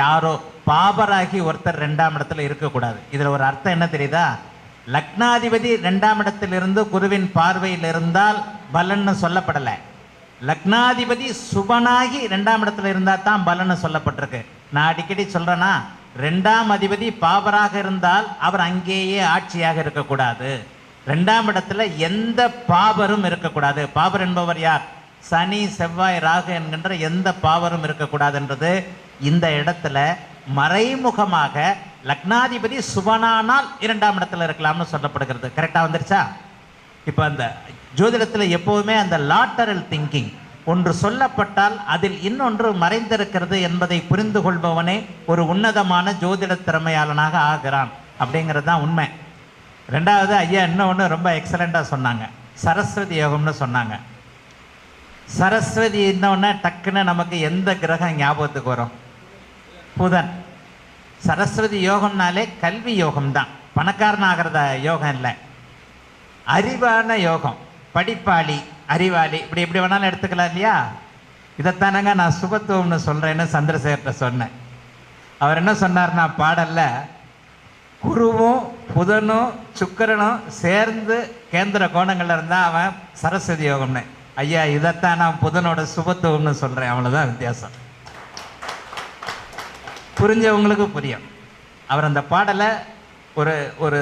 யாரோ பாபராகி ஒருத்தர் ரெண்டாம் இடத்துல இருக்கக்கூடாது. இதில் ஒரு அர்த்தம் என்ன தெரியுதா? லக்னாதிபதி ரெண்டாம் இடத்திலிருந்து குருவின் பார்வையில் இருந்தால் பலன்னு சொல்லப்படலை. லக்னாதிபதி சுபனாகி ரெண்டாம் இடத்துல இருந்தால் தான் பலன்னு சொல்லப்பட்டிருக்கு. நான் அடிக்கடி சொல்கிறேன்னா ரெண்டாம் அதிபதி பாபராக இருந்தால் அவர் அங்கேயே ஆட்சியாக இருக்கக்கூடாது. ரெண்டாம் இடத்துல எந்த பாபரும் இருக்கக்கூடாது. பாபர் என்பவர் யார்? சனி செவ்வாய் ராகு என்கின்ற எந்த பாவரும் இருக்கக்கூடாதுன்றது இந்த இடத்துல மறைமுகமாக லக்னாதிபதி சுபனானால் இரண்டாம் இடத்துல இருக்கலாம்னு சொல்லப்படுகிறது. கரெக்டாக வந்துருச்சா? இப்போ அந்த ஜோதிடத்தில் எப்போதுமே அந்த லாட்டரல் திங்கிங் ஒன்று சொல்லப்பட்டால் அதில் இன்னொன்று மறைந்திருக்கிறது என்பதை புரிந்து கொள்பவனே ஒரு உன்னதமான ஜோதிட திறமையாளனாக ஆகிறான். அப்படிங்கிறது தான் உண்மை. ரெண்டாவது ஐயா இன்னொன்று ரொம்ப எக்ஸலண்ட்டாக சொன்னாங்க. சரஸ்வதி யோகம்னு சொன்னாங்க. சரஸ்வதி இன்னொன்று டக்குன்னு நமக்கு எந்த கிரகம் ஞாபகத்துக்கு வரும்? புதன். சரஸ்வதி யோகம்னாலே கல்வி யோகம் தான் பணக்காரன் ஆகிறத யோகம் இல்லை. அறிவான யோகம். படிப்பாளி அறிவாளி. இப்படி எப்படி வேணாலும் எடுத்துக்கலாம் இல்லையா? இதைத்தானங்க நான் சுபத்துவம்னு சொல்கிறேன்னு சந்திரசேகர்கிட்ட சொன்னேன். அவர் என்ன சொன்னார்னா பாடல்ல குருவும் புதனும் சுக்கிரனும் சேர்ந்து கேந்திர கோணங்களில் இருந்தால் அவன் சரஸ்வதி யோகம்னு. ஐயா இதைத்தான் நான் புதனோட சுபத்துவம்னு சொல்கிறேன் அவ்வளோதான் வித்தியாசம். புரிஞ்சவங்களுக்கு புரியும். அவர் அந்த பாடலை ஒரு ஒரு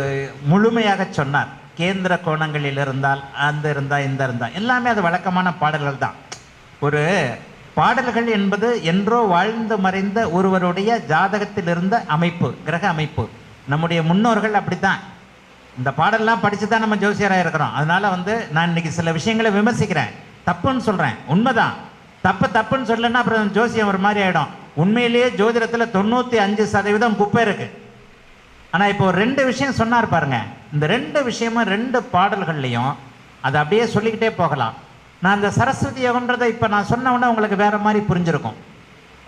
முழுமையாக சொன்னார். கேந்திர கோணங்களில் இருந்தால் அந்த இருந்தால் இந்த இருந்தால் எல்லாமே அது வழக்கமான பாடல்கள் தான். ஒரு பாடல்கள் என்பது என்றோ வாழ்ந்து மறைந்த ஒருவருடைய ஜாதகத்தில் இருந்த அமைப்பு கிரக அமைப்பு. நம்முடைய முன்னோர்கள் அப்படித்தான். இந்த பாடல்லாம் படித்து தான் நம்ம ஜோசியராக இருக்கிறோம். அதனால வந்து நான் இன்னைக்கு சில விஷயங்களை விமர்சிக்கிறேன். தப்புன்னு சொல்கிறேன் உண்மைதான். தப்பு தப்புன்னு சொல்லலைன்னா அப்புறம் ஜோசியம் ஒரு மாதிரி ஆகிடும் உண்மையிலேயே ஜோதிடத்தில் தொண்ணூற்றி அஞ்சு சதவீதம் குப்பை இருக்கு. ஆனால் இப்போ ரெண்டு விஷயம் சொன்னார் பாருங்க. இந்த ரெண்டு விஷயமும் ரெண்டு பாடல்கள்லையும் அதை அப்படியே சொல்லிக்கிட்டே போகலாம். நான் இந்த சரஸ்வதி யோகன்றதை இப்போ நான் சொன்ன உடனே உங்களுக்கு வேற மாதிரி புரிஞ்சிருக்கும்.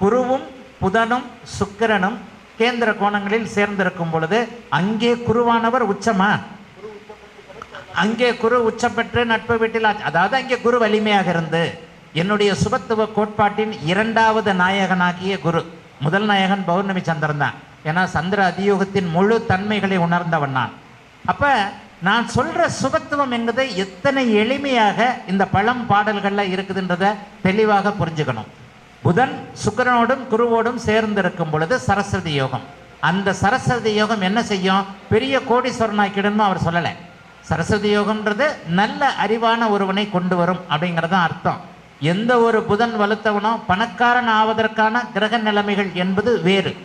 குருவும் புதனும் சுக்கிரனும் கேந்திர கோணங்களில் சேர்ந்திருக்கும் பொழுது அங்கே குருவானவர் உச்சமா? அங்கே குரு உச்சம் பெற்று நட்பு வீட்டில் அதாவது அங்கே குரு வலிமையாக இருந்து. என்னுடைய சுபத்துவ கோட்பாட்டின் இரண்டாவது நாயகனாகிய குரு. முதல் நாயகன் பௌர்ணமி சந்திரன் தான். ஏன்னா சந்திர அதியோகத்தின் முழு தன்மைகளை உணர்ந்தவன் நான். அப்ப நான் சொல்ற சுபத்துவம் என்பது எத்தனை எளிமையாக இந்த பழம் பாடல்கள்ல இருக்குதுன்றத தெளிவாக புரிஞ்சுக்கணும். புதன் சுக்கிரனோடும் குருவோடும் சேர்ந்து இருக்கும் பொழுது சரஸ்வதி யோகம். அந்த சரஸ்வதி யோகம் என்ன செய்யும்? பெரிய கோடீஸ்வரனாக்கிடணும் அவர் சொல்லலை. சரஸ்வதி யோகம்ன்றது நல்ல அறிவான ஒருவனை கொண்டு வரும் அப்படிங்கிறது தான் அர்த்தம். எந்த ஒரு புதன் வலுத்தவனோ பணக்காரன் ஆவதற்கான கிரக நிலைமைகள் என்பது வேறு.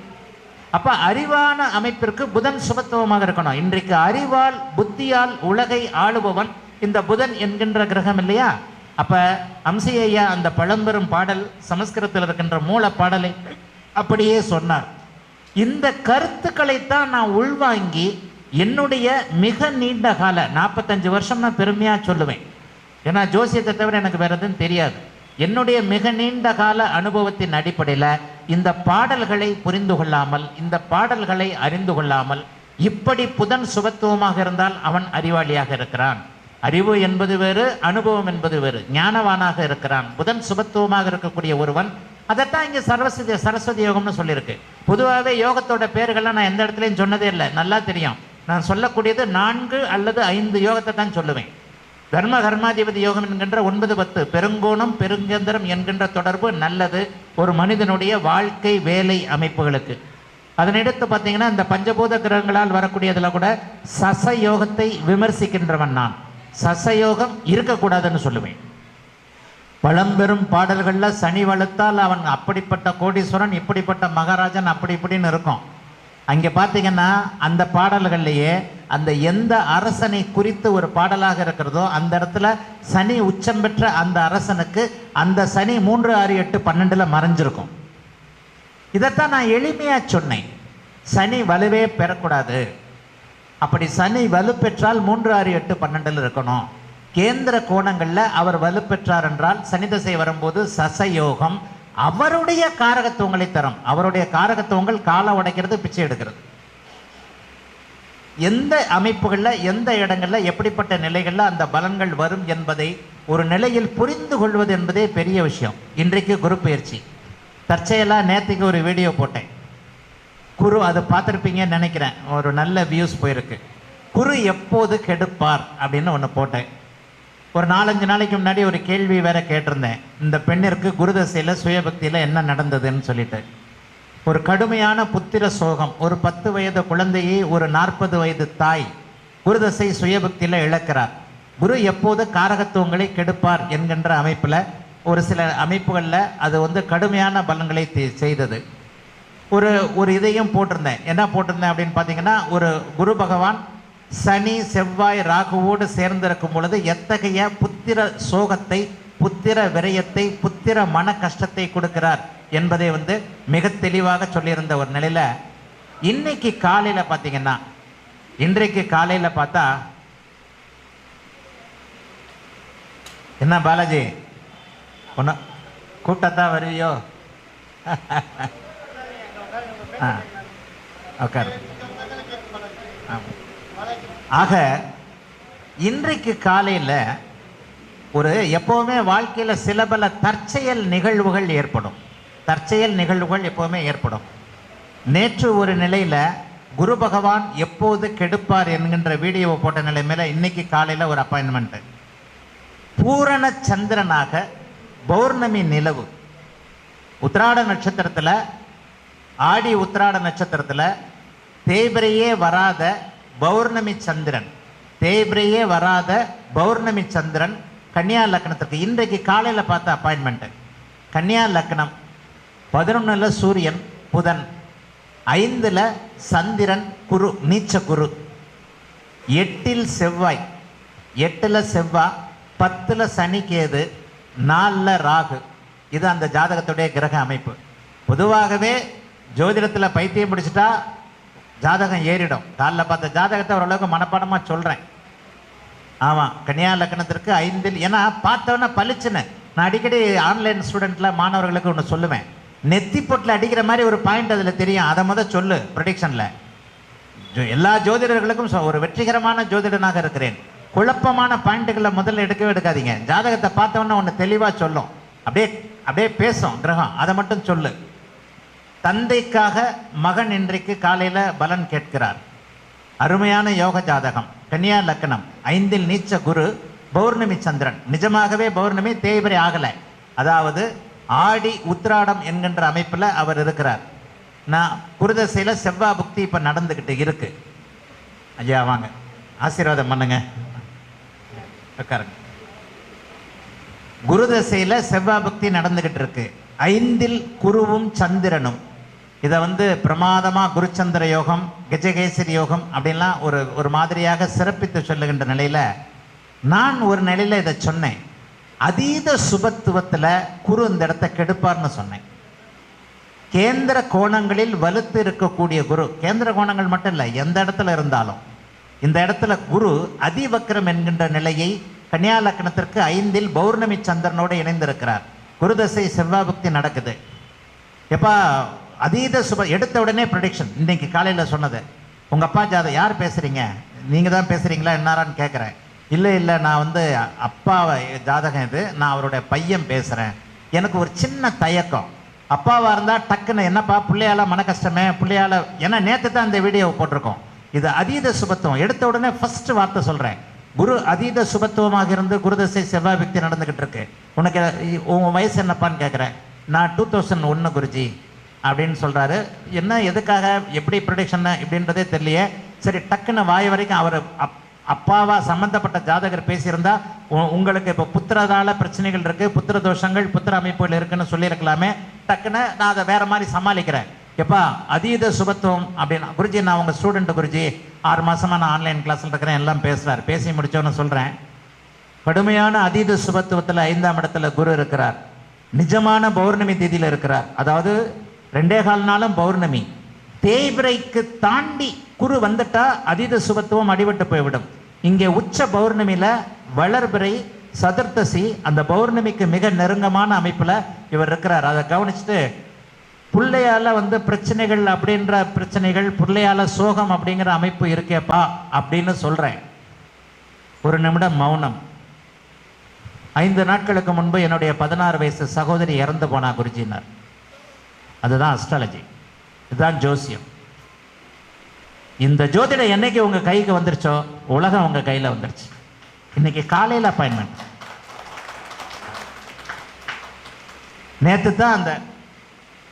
அப்ப அறிவான அமைப்பிற்கு புதன் சுபத்துவமாக இருக்கணும். இன்றைக்கு அறிவால் புத்தியால் உலகை ஆளுபவன் இந்த புதன் என்கின்ற கிரகம் இல்லையா? அப்ப அம்சையா அந்த பழம்பெரும் பாடல் சமஸ்கிருதத்தில் இருக்கின்ற மூல பாடலை அப்படியே சொன்னார். இந்த கருத்துக்களை தான் நான் உள்வாங்கி என்னுடைய மிக நீண்ட கால நாற்பத்தஞ்சு வருஷம் நான் பெருமையா சொல்லுவேன். ஏன்னா ஜோசியத்தை தவிர எனக்கு வேற எதுவும் தெரியாது. என்னுடைய மிக நீண்ட கால அனுபவத்தின் அடிப்படையில் இந்த பாடல்களை புரிந்து கொள்ளாமல் இந்த பாடல்களை அறிந்து கொள்ளாமல் இப்படி புதன் சுபத்துவமாக இருந்தால் அவன் அறிவாளியாக இருக்கிறான். அறிவு என்பது வேறு அனுபவம் என்பது வேறு. ஞானவானாக இருக்கிறான். புதன் சுபத்துவமாக இருக்கக்கூடிய ஒருவன் அதைத்தான் இங்கே சரஸ்வதி சரஸ்வதி யோகம்னு சொல்லியிருக்கு. பொதுவாகவே யோகத்தோட பேர்கள்லாம் நான் எந்த இடத்துலையும் சொன்னதே இல்லை. நல்லா தெரியும். நான் சொல்லக்கூடியது நான்கு அல்லது ஐந்து யோகத்தை தான் சொல்லுவேன். தர்ம கர்மாதிபதி யோகம் என்கின்ற ஒன்பது பத்து பெருங்கோணம் பெருங்கேந்திரம் என்கின்ற தொடர்பு நல்லது ஒரு மனிதனுடைய வாழ்க்கை வேலை அமைப்புகளுக்கு. அதனடுத்து பார்த்தீங்கன்னா இந்த பஞ்சபூத கிரகங்களால் வரக்கூடியதில் கூட சச யோகத்தை விமர்சிக்கின்றவன் நான். சசயோகம் இருக்கக்கூடாதுன்னு சொல்லுவேன். பழம்பெரும் பாடல்களில் சனி வளர்த்தால் அவன் அப்படிப்பட்ட கோடீஸ்வரன் இப்படிப்பட்ட மகாராஜன் அப்படி இப்படின்னு இருக்கும். அங்கே பார்த்தீங்கன்னா அந்த பாடல்கள்லேயே அந்த எந்த அரசனை குறித்து ஒரு பாடலாக இருக்கிறதோ அந்த இடத்துல சனி உச்சம் பெற்ற அந்த அரசனுக்கு அந்த சனி மூன்று ஆறு எட்டு பன்னெண்டில் மறைஞ்சிருக்கும். இதைத்தான் நான் எளிமையாக சொன்னேன். சனி வலுவே பெறக்கூடாது. அப்படி சனி வலு பெற்றால் மூன்று ஆறு எட்டு பன்னெண்டில் இருக்கணும். கேந்திர கோணங்களில் அவர் வலு பெற்றார் என்றால் சனி திசை வரும்போது சசயோகம். அவருடைய காரகத்துவங்களை தரும். அவருடைய காரகத்துவங்கள் காலை உடைக்கிறது பிச்சை எடுக்கிறது. எந்த அமைப்புகளில் எந்த இடங்களில் எப்படிப்பட்ட நிலைகளில் அந்த பலன்கள் வரும் என்பதை ஒரு நிலையில் புரிந்து கொள்வது என்பதே பெரிய விஷயம். இன்றைக்கு குரு பயிற்சி. தற்செயலாக நேற்றுக்கு ஒரு வீடியோ போட்டேன். குரு அது பார்த்துருப்பீங்கன்னு நினைக்கிறேன். ஒரு நல்ல வியூஸ் போயிருக்கு. குரு எப்போது கெடுப்பார் அப்படின்னு ஒன்று போட்டேன். ஒரு நாலஞ்சு நாளைக்கு முன்னாடி ஒரு கேள்வி வேற கேட்டிருந்தேன். இந்த பெண்ணிற்கு குருதசையில் சுயபக்தியில் என்ன நடந்ததுன்னு சொல்லிட்டு. ஒரு கடுமையான புத்திர சோகம். ஒரு பத்து வயது குழந்தையை ஒரு நாற்பது வயது தாய் குருதசை சுயபக்தியில் இழக்கிறார். குரு எப்போது காரகத்துவங்களை கெடுப்பார் என்கின்ற அமைப்பில் ஒரு சில அமைப்புகளில் அது வந்து கடுமையான பலன்களை தே- செய்தது. ஒரு ஒரு இதையும் போட்டிருந்தேன். என்ன போட்டிருந்தேன் அப்படின்னு பார்த்தீங்கன்னா ஒரு குரு பகவான் சனி செவ்வாய் ராகுவோடு சேர்ந்திருக்கும் பொழுது எத்தகைய புத்திர சோகத்தை புத்திர விரயத்தை புத்திர மன கஷ்டத்தை கொடுக்கிறார்? என்பதை வந்து மிக தெளிவாக சொல்லியிருந்த ஒரு நிலையில இன்னைக்கு காலையில பார்த்தீங்கன்னா இன்றைக்கு காலையில பார்த்தா என்ன பாலாஜி? ஒன்று கூட்டத்தான் வருவியோ ஆ உட்காரு. ஆக இன்றைக்கு காலையில் ஒரு எப்போவுமே வாழ்க்கையில் சில பல தற்செயல் நிகழ்வுகள் ஏற்படும். தற்செயல் நிகழ்வுகள் எப்போவுமே ஏற்படும். நேற்று ஒரு நிலையில் குரு பகவான் எப்போது கெடுப்பார் என்கின்ற வீடியோவை போட்ட நிலைமையில இன்னைக்கு காலையில் ஒரு அப்பாயின்மெண்ட்டு பூரண சந்திரனாக பௌர்ணமி நிலவு. உத்திராட நட்சத்திரத்தில் ஆடி உத்திராட நட்சத்திரத்தில் தேய்பிரையே வராத பௌர்ணமி சந்திரன். தேய்பிரையே வராத பௌர்ணமி சந்திரன் கன்னியா லக்னத்திற்கு இன்றைக்கு காலையில் பார்த்த அப்பாயின்மெண்ட்டு கன்னியா லக்னம். பதினொன்றில் சூரியன் புதன். ஐந்தில் சந்திரன் குரு நீச்ச குரு எட்டில் செவ்வாய். எட்டில் செவ்வாய் பத்தில் சனிக்கேது நாலில் ராகு. இது அந்த ஜாதகத்துடைய கிரக அமைப்பு. பொதுவாகவே ஜோதிடத்தில் பைத்தியம் பிடிச்சிட்டா ஜாதகம் ஏறிடும். காலில் பார்த்த ஜாதகத்தை ஓரளவுக்கு மனப்பாடமாக சொல்கிறேன் ஆமாம் கன்னியா லக்னத்திற்கு ஐந்தில் ஏன்னா பார்த்தவொன்னே பளிச்சுன்னு. நான் அடிக்கடி ஆன்லைன் ஸ்டூடெண்ட்டில் மாணவர்களுக்கு ஒன்று சொல்லுவேன். நெத்தி பொட்டில் அடிக்கிற மாதிரி ஒரு பாயிண்ட் அதில் தெரியும். அதை முத சொல்லு ப்ரொடிக்ஷனில் ஜோ- எல்லா ஜோதிடர்களுக்கும் சொ- ஒரு வெற்றிகரமான ஜோதிடனாக இருக்கிறேன். குழப்பமான பாயிண்ட்டுகளை முதல்ல எடுக்கவே எடுக்காதீங்க. ஜாதகத்தை பார்த்தவொன்னே ஒன்று தெளிவாக சொல்லும். அப்படியே அப்படியே பேசும் கிரகம். அதை மட்டும் சொல்லு. தந்தைக்காக மகன் இன்றைக்கு காலையில் பலன் கேட்கிறார். அருமையான யோக ஜாதகம். கன்னியா லக்னம். ஐந்தில் நீச்ச குரு பௌர்ணமி சந்திரன். நிஜமாகவே பௌர்ணமி தேய்பரி ஆகலை. அதாவது ஆடி உத்ராடம் என்கின்ற அமைப்பில் அவர் இருக்கிறார். நான் குருதசையில் செவ்வாய் புக்தி இப்போ நடந்துக்கிட்டு இருக்கு. ஐயா வாங்க. ஆசீர்வாதம் பண்ணுங்க. உட்காருங்க. குருதசையில் செவ்வா பக்தி நடந்துகிட்டு இருக்கு. ஐந்தில் குருவும் சந்திரனும். இதை வந்து பிரமாதமாக குருச்சந்திர யோகம் கஜகேசரி யோகம் அப்படின்லாம் ஒரு ஒரு மாதிரியாக சிறப்பித்து சொல்லுகின்ற நிலையில் நான் ஒரு நிலையில் இதை சொன்னேன். அதீத சுபத்துவத்தில் குரு இந்த இடத்த கெடுப்பார்னு சொன்னேன். கேந்திர கோணங்களில் வலுத்து இருக்கக்கூடிய குரு கேந்திர கோணங்கள் மட்டும் இல்லை எந்த இடத்துல இருந்தாலும். இந்த இடத்துல குரு அதிவக்ரம் என்கின்ற நிலையை கன்னியா லக்னத்திற்கு ஐந்தில் பௌர்ணமி சந்திரனோடு இணைந்திருக்கிறார். குருதசை செவ்வாபக்தி நடக்குது. எப்பா அதீத சுப எடுத்த உடனே ப்ரடிக்ஷன் இன்னைக்கு காலையில் சொன்னது. உங்கள் அப்பா ஜாதகம் யார் பேசுகிறீங்க நீங்கள் தான் பேசுகிறீங்களா என்னாரான்னு கேட்குறேன் இல்லை இல்லை நான் வந்து அப்பாவை ஜாதகம் இது நான் அவருடைய பையன் பேசுகிறேன் எனக்கு ஒரு சின்ன தயக்கம். அப்பாவாக இருந்தால் டக்குன்னு என்னப்பா பிள்ளையால மன கஷ்டமே பிள்ளையால ஏன்னா நேற்று தான் இந்த வீடியோவை போட்டிருக்கோம். இது அதீத சுபத்துவம். எடுத்த உடனே ஃபர்ஸ்ட் வார்த்தை சொல்கிறேன் குரு அதீத சுபத்துவமாக இருந்து குருதசை செவ்வாய் பக்தி நடந்துக்கிட்டு இருக்கு. உனக்கு உன் வயசு என்னப்பான்னு கேட்குறேன் நான் டூ தௌசண்ட் ஒன்று குருஜி அப்படின்னு சொல்கிறாரு என்ன எதுக்காக எப்படி ப்ரொடிக்ஷன் இப்படின்றதே தெரியலையே. சரி டக்குன்னு வாய் வரைக்கும் அவர் அப் அப்பாவா சம்பந்தப்பட்ட ஜாதகர் பேசியிருந்தா உ- உங்களுக்கு இப்போ புத்திரதால பிரச்சனைகள் இருக்கு புத்திர தோஷங்கள் புத்திர அமைப்புகள் இருக்குன்னு சொல்லியிருக்கலாமே. டக்குன்னு நான் அதை வேற மாதிரி சமாளிக்கிறேன். எப்பா அதீத சுபத்துவம் அப்படின்னா குருஜி நான் உங்க ஸ்டூடெண்ட் குருஜி ஆறு மாசமா நான் ஆன்லைன் கிளாஸ்ல இருக்கிறேன் எல்லாம் பேசுறாரு. பேசி முடிச்சோன்னு சொல்றேன். கடுமையான அதீத சுபத்துவத்தில் ஐந்தாம் இடத்துல குரு இருக்கிறார். நிஜமான பௌர்ணமி திதியில் இருக்கிறார். அதாவது ரெண்டே கால் நாளும் பௌர்ணமி. தேய்பிரைக்கு தாண்டி குரு வந்துட்டா அதீத சுபத்துவம் அடிபட்டு போய்விடும். இங்கே உச்ச பௌர்ணமியில வளர்பிறை சதுர்த்தசி அந்த பௌர்ணமிக்கு மிக நெருங்கமான அமைப்புல இவர் இருக்கிறார். அதை கவனிச்சுட்டு பிள்ளையால வந்து பிரச்சனைகள் அப்படின்ற பிரச்சனைகள் பிள்ளையால சோகம் அப்படிங்கிற அமைப்பு இருக்கேப்பா அப்படின்னு சொல்றேன். ஒரு நிமிடம் மௌனம். ஐந்து நாட்களுக்கு முன்பு என்னுடைய பதினாறு வயசு சகோதரி இறந்து போனா குருஜினார் அதுதான் அஸ்ட்ராலஜி இதுதான் ஜோசியம். இந்த ஜோதிடம் என்னைக்கு உங்கள் கைக்கு வந்துருச்சோ உலகம் உங்கள் கையில் வந்துருச்சு. இன்னைக்கு காலையில் அப்பாயின்மெண்ட் நேற்று தான் அந்த